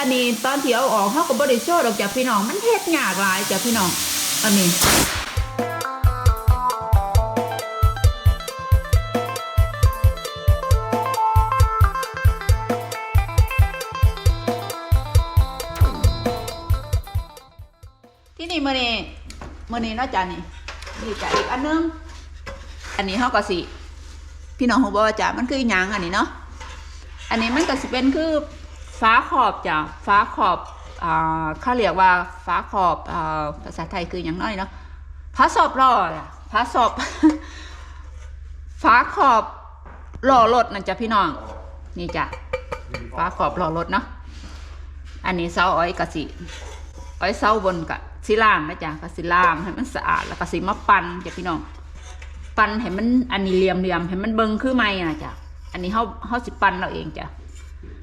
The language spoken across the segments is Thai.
อันนี้ตอนที่เอาออกเขาก็บริโชว์ดอกจากพี่น้อง มันเฮ็ดยากหลายจากพี่น้อง อันนี้ที่นี่มื่อนี้มื่อนี้นาะจ้ะนี่นี่จ้ะอีกอันนึง อันนี้เขาก็สิพี่น้องหูบอกว่าจ้ะมันคืออหยังอันนี้เนาะ อันนี้มันก็สิเป็นคือ ฟ้าขอบจ้ะฟ้าขอบอ่าเขาเรียกว่าฟ้าขอบอ่าภาษาไทยคืออย่างน้อยเนาะฟ้าสอบล่อจ้ะฟ้าสอบฟ้าขอบล่อรถนะจ๊ะพี่น้อง นี่จ้ะฟ้าขอบล่อรถเนาะอันนี้เสาอ้อยกะสิอ้อยเสาบนกะสิล่างนะจ๊ะกะสิล่างให้มันสะอาดแล้วก็สิมาปั่นจ้ะพี่น้องปั่นให้มันอันนี้เหลี่ยมเหลี่ยมให้มันเบิ่งคือไม้นะจ๊ะอันนี้เฮาเฮาสิปั่นเราเองจ้ะ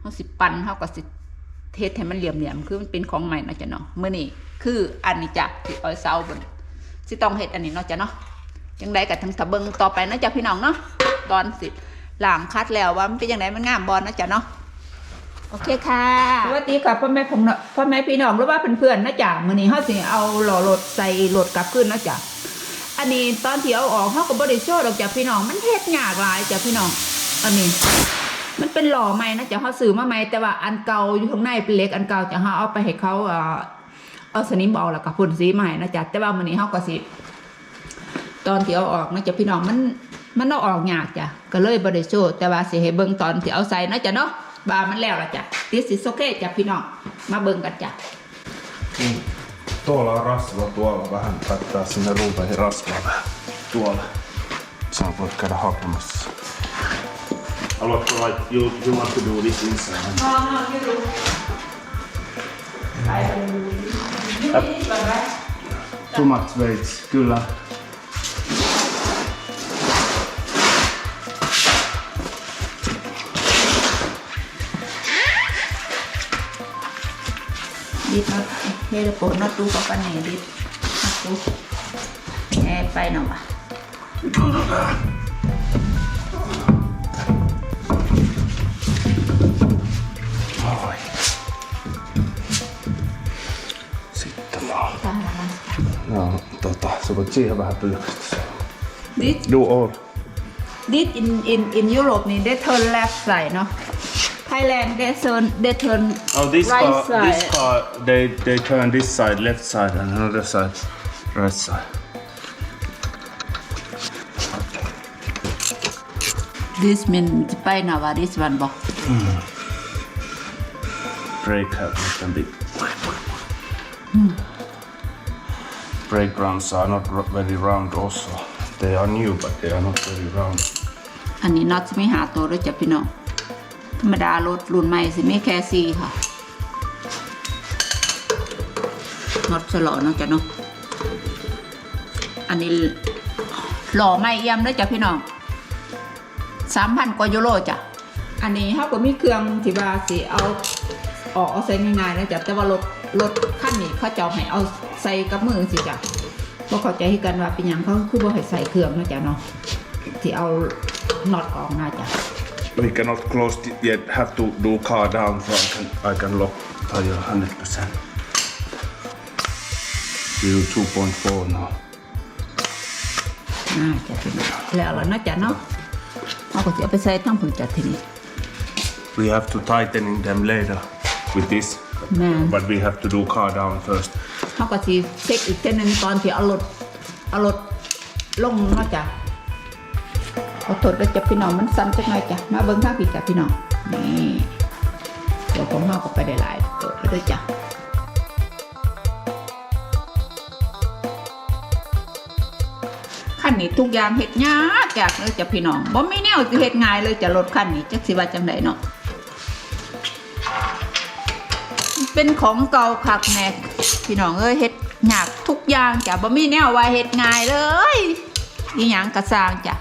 เฮาสิปันเฮาก็สิเทศให้มันเหลี่ยมเหลี่ยมคือมันเป็นของใหม่นะจ๊ะเนาะมื้อนี้คืออันนี้จ้ะที่ออยเสาบนสิต้องเฮ็ดอันนี้เนาะจ้ะเนาะจังไดก็ทั้งถ้าเบิงต่อไปนะจ๊ะพี่น้องเนาะตอนสิหล้างคัดแล้วว่ามันเป็นจังไดมันงามบ่นะจ๊ะเนาะโอเคค่ะสวัสดีค่ะพ่อแม่ผมพ่อแม่พี่น้องหรือว่าเพื่อนๆนะจ๊ะมื้อนี้เฮาสิเอาหล่อรถใส่รถกลับขึ้นนะจ๊ะอันนี้ตอนที่เอาออกเฮาก็บ่ได้โชว์ดอกจ้ะพี่น้องมันเฮ็ดยากหลายจ้ะพี่น้องอันนี้ มันเป็นหล่อใหม่นะจ๊ะเฮาซื้อมาใหม่แต่ว่าอันเก่าอยู่ข้างในเป็นเล็กอันเก่าจะเฮาเอาไปให้เขาเออเอาสนิมออกแล้วก็พ่นสีใหม่นะจ๊ะแต่ว่ามื้อนี้เฮาก็สิตอนที่เอาออกนะจ๊ะพี่น้องมันมันเอาออกยากจ้ะก็เลยบ่ได้โชว์แต่ว่าสิให้เบิ่งตอนที่เอาใส่นะจ๊ะเนาะบามันแล้วละจ้ะ this is okay จ้ะพี่น้องมาเบิ่งกันจ้ะ Mm. Tuolla on rasva tuolla vähän. Laittaa sinne ruupeihin rasvaa. Tuolla. Sä voit käydä hakemassa. Haluatko laittaa, you, you want to do this inside? น้องน้องที่รู้ไปดูนี่ก่อนไหม Too much weight, kyllä. ดิดน็อตเฮดโปน็อตดู No, tota, sä voit siihen vähän pyyhkästä. ดิด Do all. ดิด in in in Europe นี่ได้เทิร์นแลฟใส่เนาะ Thailand ได้เทิร์นได้เทิร์น Oh, this Right car, side. this car, they, they turn this side, left side, and another side, right side. this mean จะไปหน่อว่า this one บอก Brake have can be. Brake rounds are not r- very round also. They are new, but they are not very round. อันนี้น็อตจะไม่หาตัวด้วยจ้ะพี่น้อง ธรรมดารถรุ่นใหม่สิไม่แค่ซีค่ะน็อตสลอเนาะจ้ะเนาะ อันนี้หล่อไม่เอี่ยมด้วยจ้ะพี่น้องสามพันกว่ายูโรจ้ะ อันนี้เขาก็มีเครื่องที่ว่าสิเอา ออกเอาใส่ง่ายๆนะจ๊ะแต่ว่ารถรถขั้นนี้เขาจะเอาให้เอาใส่กับมือสิจ้ะบ่เข้าใจคือกันว่าเป็นหยังเขาคือบ่ให้ใส่เครื่องนะจ๊ะเนาะที่เอาน็อตออกนะจ๊ะ We cannot close it yet. Have to do car down so I can I can lock tire 100 percent. We do 2.4 now. น่าจะเป็นแล้วล่ะนะจ๊ะเนาะเอาก็จะเอาไปใส่ทั้งผืนจัดทีนี้ We have to tightening them later with this, แม่ but we have to do car down first. เขาก็สิเช็คอีกเท่านึงตอนที่เอารถเอารถลงเนาะจ๊ะขอโทษด้วยจ้ะพี่น้องมันสั่นจักหน่อยจ้ะมาเบิ่งข้างพี่จ้ะพี่น้องนี่ตัวของเราก็ไปได้หลายตัวแล้วด้วยจ้ะขั้นนี้ทุกอย่างเฮ็ดยากยากเลยจ้ะพี่น้องบ่มีแนวสิเฮ็ดง่ายเลยจ้ะรถคันนี้จักสิว่าจังไดเนาะ เป็นของเก่าคักแน่พี่น้องเอ้ยเฮ็ดยากทุกอย่างจ้ะบ่มีแนวว่าเฮ็ดง่ายเลยอีหยังก็สร้างจ้ะ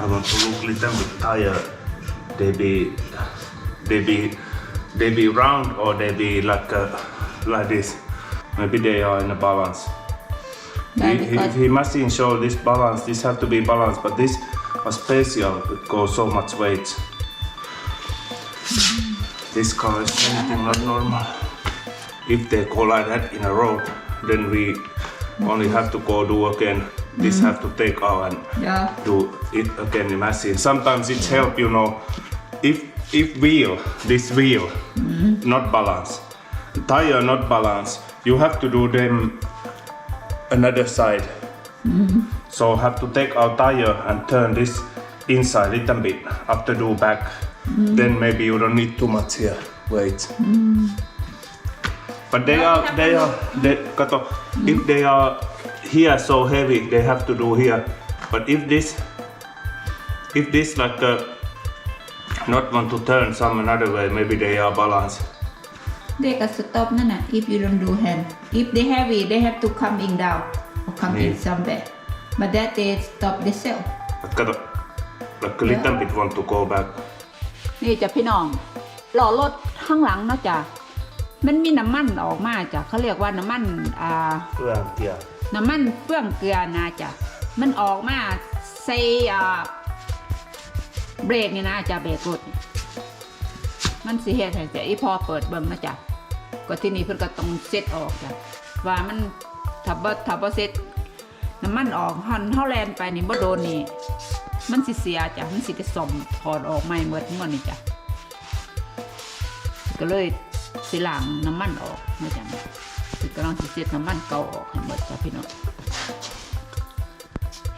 I want to look little bit tire. They be, they be, they be round or they be like uh, like this. Maybe they are in a balance. He, he, he machine show this balance. This have to be balanced, but this a special it goes so much weight. This car is anything not normal. If they collide that in a road, then we only have to go do again. This mm-hmm. have to take out and yeah. do it again in machine. Sometimes it's help, you know, if if wheel, this wheel, mm-hmm. not balance, tire not balance, you have to do them another side. Mm-hmm. So have to take our tire and turn this inside a little bit after do back. Mm. Then maybe you don't need too much here. Wait. Mm. But they are they are they kato, mm. if they are here so heavy they have to do here. But if this if this like uh, not want to turn some another way, maybe they are balanced. They can stop nana if you don't do hand. If they heavy, they have to come in down or come yeah. in somewhere. But that they stop themselves But kato, like a little bit want to go back. นี่จ้ะพี่น้องล้อรถข้างหลังเนาะจ้ะมันมีน้ำมันออกมาจ้ะเขาเรียกว่าน้ำมันอ่า Yeah. น้ำมันเฟื่องเกลือนะจ้ะมันออกมาใส่อ่าเบรกนี่นะจ้ะเบรกรถนี่มันสิเฮ็ดให้จ้ะอีพอเปิดเบิ่งนะจ้ะก็ที่นี่เพิ่นก็ต้องเซ็ตออกจ้ะว่ามันถ้าบ่ถ้าบ่เซ็ต น้ำมันออกหันเฮาแลนไปนี่บ่โดนนี่ มันสิเสียจ้ะ มันสิไปซ่อมถอดออกใหม่หมดหมดนี่จ้ะ ก็เลยสิล้างน้ำมันออกนะจ๊ะคือกำลังสิเซ็ตน้ำมันเก่าออกให้หมดจ้ะพี่น้อง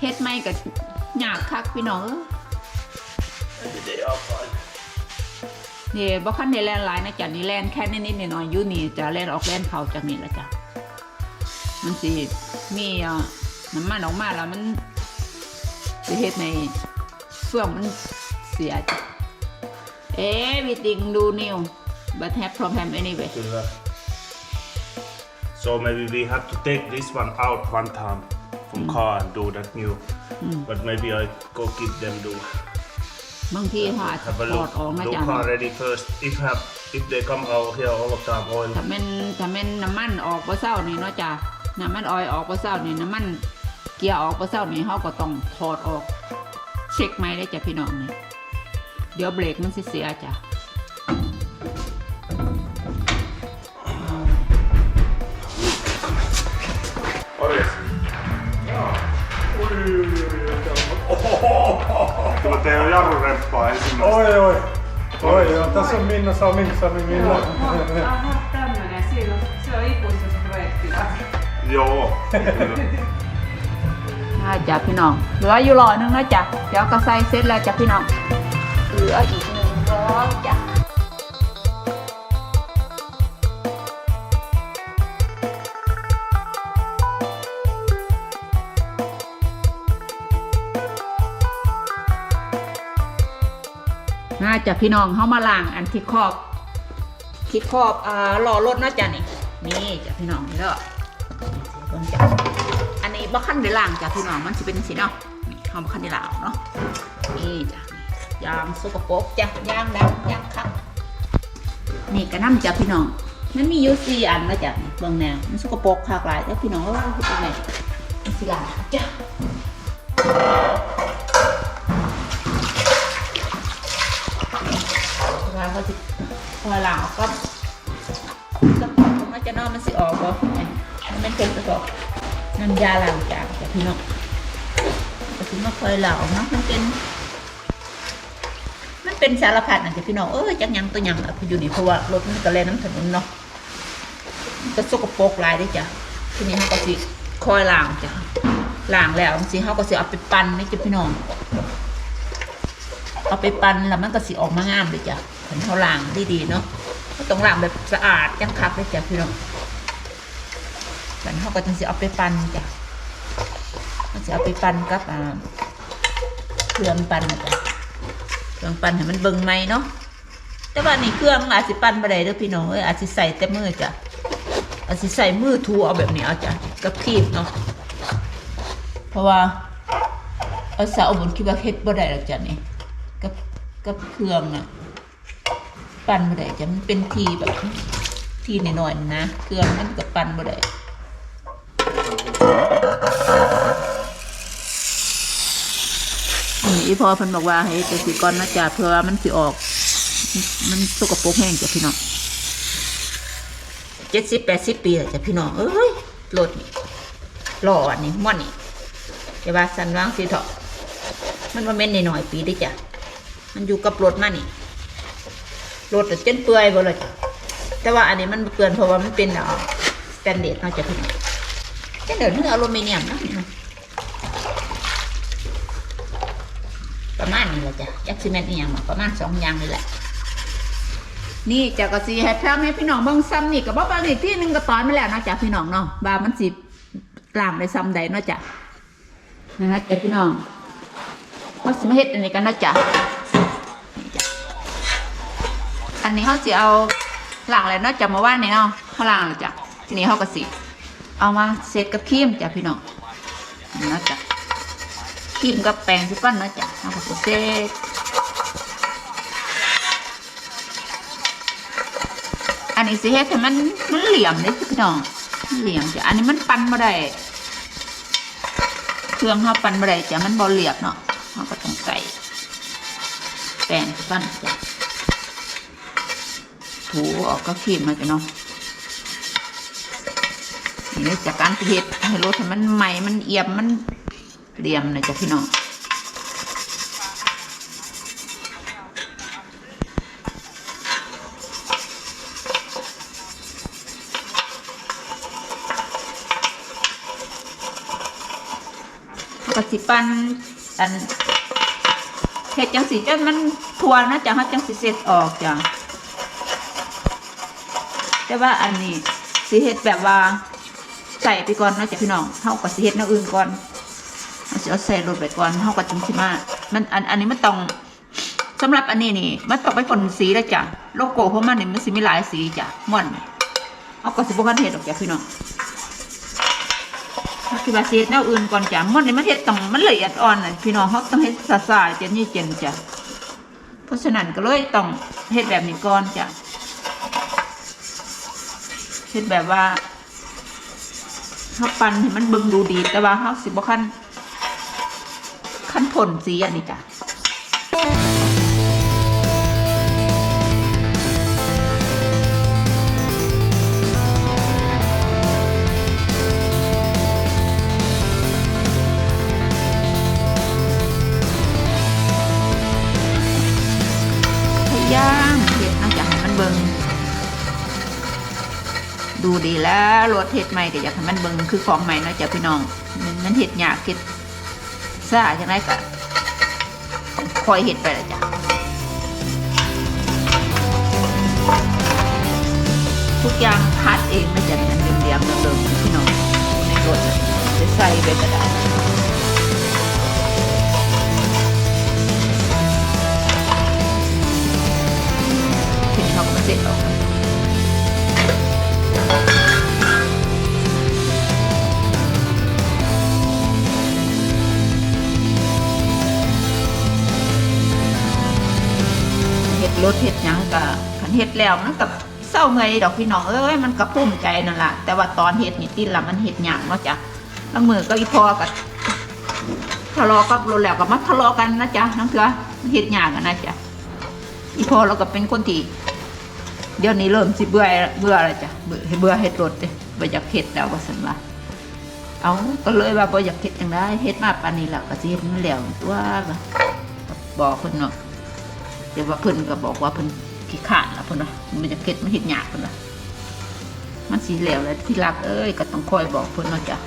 เฮ็ดไม่ก็ยากคักพี่น้องเนี่ยบ่คันได้แลนหลายนะจ๊ะนี่แลนแค่นิดๆหน่อยๆอยู่นี่จะแลนออกแลนเข้าจากนี่ละจ้ะมันสิมีอ่า น้ำมันออกมาแล้วมันสิเฮ็ดในเฟื่องมันเสียจ้ะ Everything do new but have problem anyway Kyllä. So maybe we have to take this one out one time from car and do that new. But maybe I go give them do บางทีเขาอาจจะ have a ถอด look. ออกนะ Do จ๊ะ car ready first. If have if they come out here all the time oil. ถ้าแม่นถ้าแม่นน้ำมันออกบ่เศร้านี่เนาะจ้ะน้ำมันออยออกบ่เศร้านี่น้ำมัน เกียร์ออกบ่เศร้านี่เขาก็ต้องถอดออก เช็คไหมได้จ้ะพี่น้องนี่เดี๋ยวเบรกมันสิเสียจ้ะ Oi. Kyllä teillä on jarruremppaa ensimmäistä. Oi, oi. Oi, joo, tässä on Minna Sami, Sami Minna. Aha, tämmönen. Siinä on, se on ikuisuus projekti. Joo. ได้จ้ะพี่น้อง เหลืออยู่ร้อหนึงนะจ้ะเดี๋ยวก็ใส่เสร็จแล้วจ้ะพี่น้อง เหลืออีกหนึ่งร้อยจ้ะน่าจะพี่น้องเข้ามาล้างอันที่ครอบที่ครอบอ่าล้อรถนะจ๊ะนี่นี่จ้ะพี่น้องเด้อเบิ่งจ้ะอันนี้ บ่คันได้ล้างจ้ะพี่น้องมันสิเป็นสีเนาะนี่ขาบ่คันได้ล้างเนาะนี่จ้ะยางสกปรกจ้ะยางดำยางคักนี่กระน้ำจ้ะพี่น้องมันมียู่สี่อันนะจ๊ะเบิ่งแนวมันสกปรกคักหลายจ้ะพี่น้องเอ้ยเป็นไงมันสิล้างจ้ะแล้วก็จะพอหลังออกก็สปอร์ตมันจะนอนมันสิออกบ่มันเป็นเป็นสอร์ต น้ำยาล้างจานจาพี่น้องก็สิมาคอยหลังออกเนาะมันเป็น มันเป็นสารพัดนะจ๊ะพี่น้องเออจักหยังตัวยังอะอยู่นี่เพราะว่ารถมันก็แล่นน้ำถนนเนาะก็สกปรกหลายด้จ้ะทีนี้เขาก็สิคอยล้างจ้ะล้างแล้วสิเขาก็สิเอาไปปั่นนี่จ้ะพี่น้องเอาไปปั่นแล้วมันก็สิออกมางามเลยจ้ะเห็นเขาล้างดีๆเนาะต้องล้างแบบสะอาดจังคักเลยจ้ะพี่น้อง มันเขาก็จะสิเอาไปปั่นจ้ะจะเอาไปปั่นกับอ่าเครื่องปั่นนะจ้ะเครื่องปั่นให้มันเบิ่งไหมเนาะแต่ว่านี่เครื่องอาจสิปั่นบ่ได้เด้อพี่น้องเอ้ยอาจสิใส่แต่มือจ้ะอาจสิใส่มือทูเอาแบบนี้เอาจ้ะกับคีบเนาะเพราะว่าเอาสาวบนคิดว่าเฮ็ดบ่ได้หรอกจ้ะนี่กับกับเครื่องน่ะปั่นบ่ได้จ้ะมันเป็นทีแบบทีหน่อยๆนะ เครื่องมันกับปั่นบ่ได้ อันนี้อีพอเพิ่นบอกว่าให้จะสิก่อนนะจ๊ะเพื่อว่ามันสิออก มันสกปรกแห้งจ้ะพี่น้องเจ็ดสิบแปดสิบปีแล้วจ้ะพี่น้องเอ้ยรถนี่หล่ออันนี้ม่วนนี่อย่าว่าสันวางสิเถอะมันมาเม่นหน่อยๆปีเด้จ้ะมันอยู่กับรถมานี่รถจนเปื่อยบ่เลยจ้ะแต่ว่าอันนี้มันเปื่อยเพราะว่ามันเป็นอ่อสแตนเดร์ดเนาะจ้ะพี่น้อง จะเดินเนื้ออลูมิเนียมเนาะประมาณนี้แหละจ้ะยักษ์ซีเมนต์อีหยังประมาณสองอย่างนี่แหละนี่จะกระสีให้แพงให้พี่น้องเบิ่งซ้ำนี่กับบ่บางอีกที่หนึ่งก็ตอนมาแล้วนะจ้ะพี่น้องเนาะบามันสิล่างได้ซ้ำใดเนาะจ้ะนะฮะจ้ะพี่น้องมาสิมาเฮ็ดอันนี้กันนาะจ้ะอันนี้เขาสิเอาหล่างแล้วเนาะจ้ะเมื่านี่เนาะเขาหล่างแล้วจ้ะทีนี้เขาก็สิ เอามาเซตกับครีมจ้ะพี่น้องนะจ้ะครีมกับแป้งสิฟันนะจ้ะเอาไปเซตอันนี้สิเฮ็ดให้มันมันเหลี่ยมเด้พี่น้องเหลี่ยมจ้ะอันนี้มันปั้นบ่ได้เครื่องเฮาปั้นบ่ได้จ้ะมันบ่เรียบเนาะเฮาก็ต้องใส่แป้งสิฟันจ้ะถูออกก็ครีมมาจ้ะเนาะ นี่จากการเฮ็ดให้รสมันใหม่มันเอี่ยมมันเหลี่ยมนะจ๊ะพี่น้องกสิปันอันเห็ดจังสีจนมันทวนนะจ๊ะฮะจังสีเสร็จออกจ้ะแต่ว่าอันนี้สีเห็ดแบบว่า ใส่ไปก่อนเนาะจ๊ะพี่น้องเท่ากับสีเห็ดแนวอื่นก่อนเราจะเอาใส่รถไปก่อนเท่ากับจังสิมามันอันอันนี้มันต้องสำหรับอันนี้นี่ มันต้องไปพ่นสีแล้วจ้ะโลโก้ของมันนี่มันสิมีหลายสีจ้ะม่อนเอาก็สิบกันเฮ็ดดอกจ้ะพี่น้องเอาคิดว่าสิเฮ็ดแนวอื่นก่อนจ้ะม่อนนี่มันเฮ็ดต้องมันละเอียดอ่อนน่ะพี่น้องเขาต้องเฮ็ดซาๆเจนนี่เจนจ้ะเพราะฉะนั้นก็เลยต้องเฮ็ดแบบนี้ก่อนจ้ะเฮ็ดแบบว่า เขาปั้นให้มันเบิ่งดูดีแต่ว่าเขาสิบ่คันขั้นผลสีอันนี้จ้ะ ดูดีแล้วรถเห็ดใหม่ก็อยากให้มันเบิงคือของใหม่เนาะจ๊ะพี่น้องมันมันเห็ดหยากเห็ดซ่าจังไรก็คอยเห็ดไปละจ้ะทุกอย่างคัดเองนะจ๊ะมันเรียมๆเดิมๆพี่น้องในรถจะใส่ไปก็ได้ทีนี้เขาก็มาเสร็จออก รถเฮ็ดหยังก็คันเฮ็ดแล้วมันกับเศร้าเมื่อยดอกพี่น้องเอ้ยมันก็ภูมิใจนั่นล่ะแต่ว่าตอนเฮ็ดนี่ติละมันเฮ็ดยากเนาะจ้ะบางมือก็อีพอกับทะเลาะกับรถแล้วก็มาทะเลาะกันนะจ๊ะน้องเถือเฮ็ดยากอะนะจ๊ะอีพอเราก็เป็นคนที่เดี๋ยวนี้เริ่มสิเบื่อเบื่อแล้วจ้ะเบื่อเบื่อเฮ็ดรถเด้บ่อยากเฮ็ดแล้วว่าซั่นว่าเอาก็เลยว่าบ่อยากเฮ็ดจังได๋เฮ็ดมาปานนี้แล้วก็สิเฮ็ดมันแล้วตัวก็บอกเพิ่นเนาะ เดี๋ยวว่าเพิ่นก็บอกว่าเพิ่นขี้ขลาดละเพิ่นว่ามันจะเก็ดมันเห็ดหยากเพิ่นว่ามันสีเหลวแล้วที่รักเอ้ยก็ต้องคอยบอกเพิ่นเนาะจ้ะ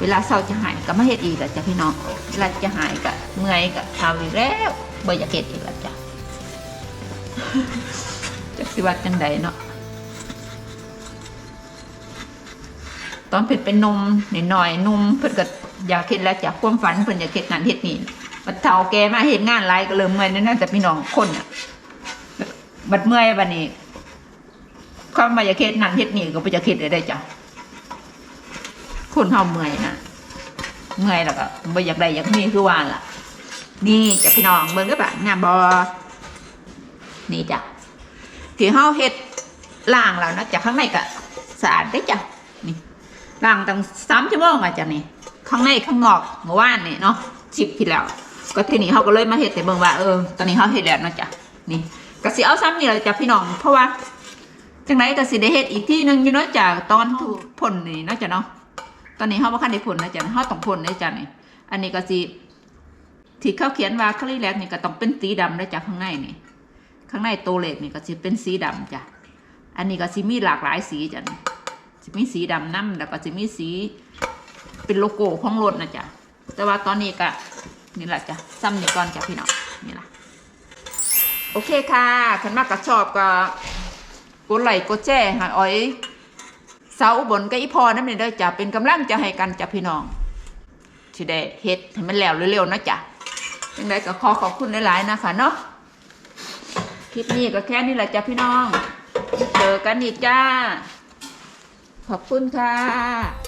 เวลาเศร้าจะหายก็มาเฮ็ดอีกละจ้ะพี่น้องเวลาจะหายก็เมื่อยก็ทำอีกแล้วบ่อยากเฮ็ดอีกละจ้ะจักสิว่าจังใดเนาะตอนเพิ่นเป็นนมหน่อยๆหนุ่มเพิ่นก็อยากเฮ็ดแล้วจ้ะความฝันเพิ่นอยากเฮ็ดนั่นเฮ็ดนี่ บัดเฒ่าแกมาเห็นงานไรก็เริ่มเมื่อยนั่นนะแต่พี่น้องคนอะบัดเมื่อยบัดนี้ความมาอยากเฮ็ดนั่นเฮ็ดนี่ก็ไปจะเฮ็ดได้จ้ะคนเฮาเมื่อยนะเมื่อยแล้วก็บ่อยากได้อยากมีคือว่าล่ะ นี่จ้ะพี่น้องเบิ่งก็แบบงามบ่นี่จ้ะที่เฮาเฮ็ดล้างแล้วนะจ้ะข้างในก็สะอาดได้จ้ะนี่ล้างตั้งสามชั่วโมงอะจ้ะนี่ข้างในข้างนอกเมื่อวานนี่เนาะชิปที่แล้ว ก็ทีนี้เขาก็เลยมาเห็ดแต่เบิ่งว่าเออตอนนี้เขาเห็ดแล้วนะจ้ะนี่ก็สิเอาซ้ำนี่แหละจ้ะพี่น้อง เพราะว่าจังไรก็สิได้เห็ดอีกที่หนึงอยู่เนาะจ้ะตอนถูกพ่นนี่เนะจ้ะเนาะตอนนี้เขาบ่คันได้พ่นะจ้ะเขาต้องพ่นะจ้ะนี่อันนี้ก็สิที่เขาเขียนว่าคลีแลกนี่ก็ต้องเป็นสีดำนะจ้ะข้างในนี่ข้างในโตเลขนี่ก็สิเป็นสีดำจ้ะ อันนี้ก็สิมีหลากหลายสีจ้ะนี่สิมีสีดำน้ำแล้วก็สิมีสีเป็นโลโก้ของรถนะจ๊ะ แต่ว่าตอนนี้ก็ นี่แหละจ้ะซ้ำนี่ก่อนจ้ะพี่น้องนี่แหละโอเคค่ะขันมากก็ชอบก็กดไลค์กดแชร์ให้อ้อยสาวบลกับอีพอนั่นเองเด้อจ้ะเป็นกำลังใจะให้กันจ้ะพี่น้องที่ได้เฮ็ดให้มันแล้วเร็วๆนะจ๊ะยังไงก็ขอขอบคุณหลายๆนะคะเนาะคลิปนี้ก็แค่นี้แหละจ้ะพี่น้อง เจอกันอีกจ้า ขอบคุณค่ะ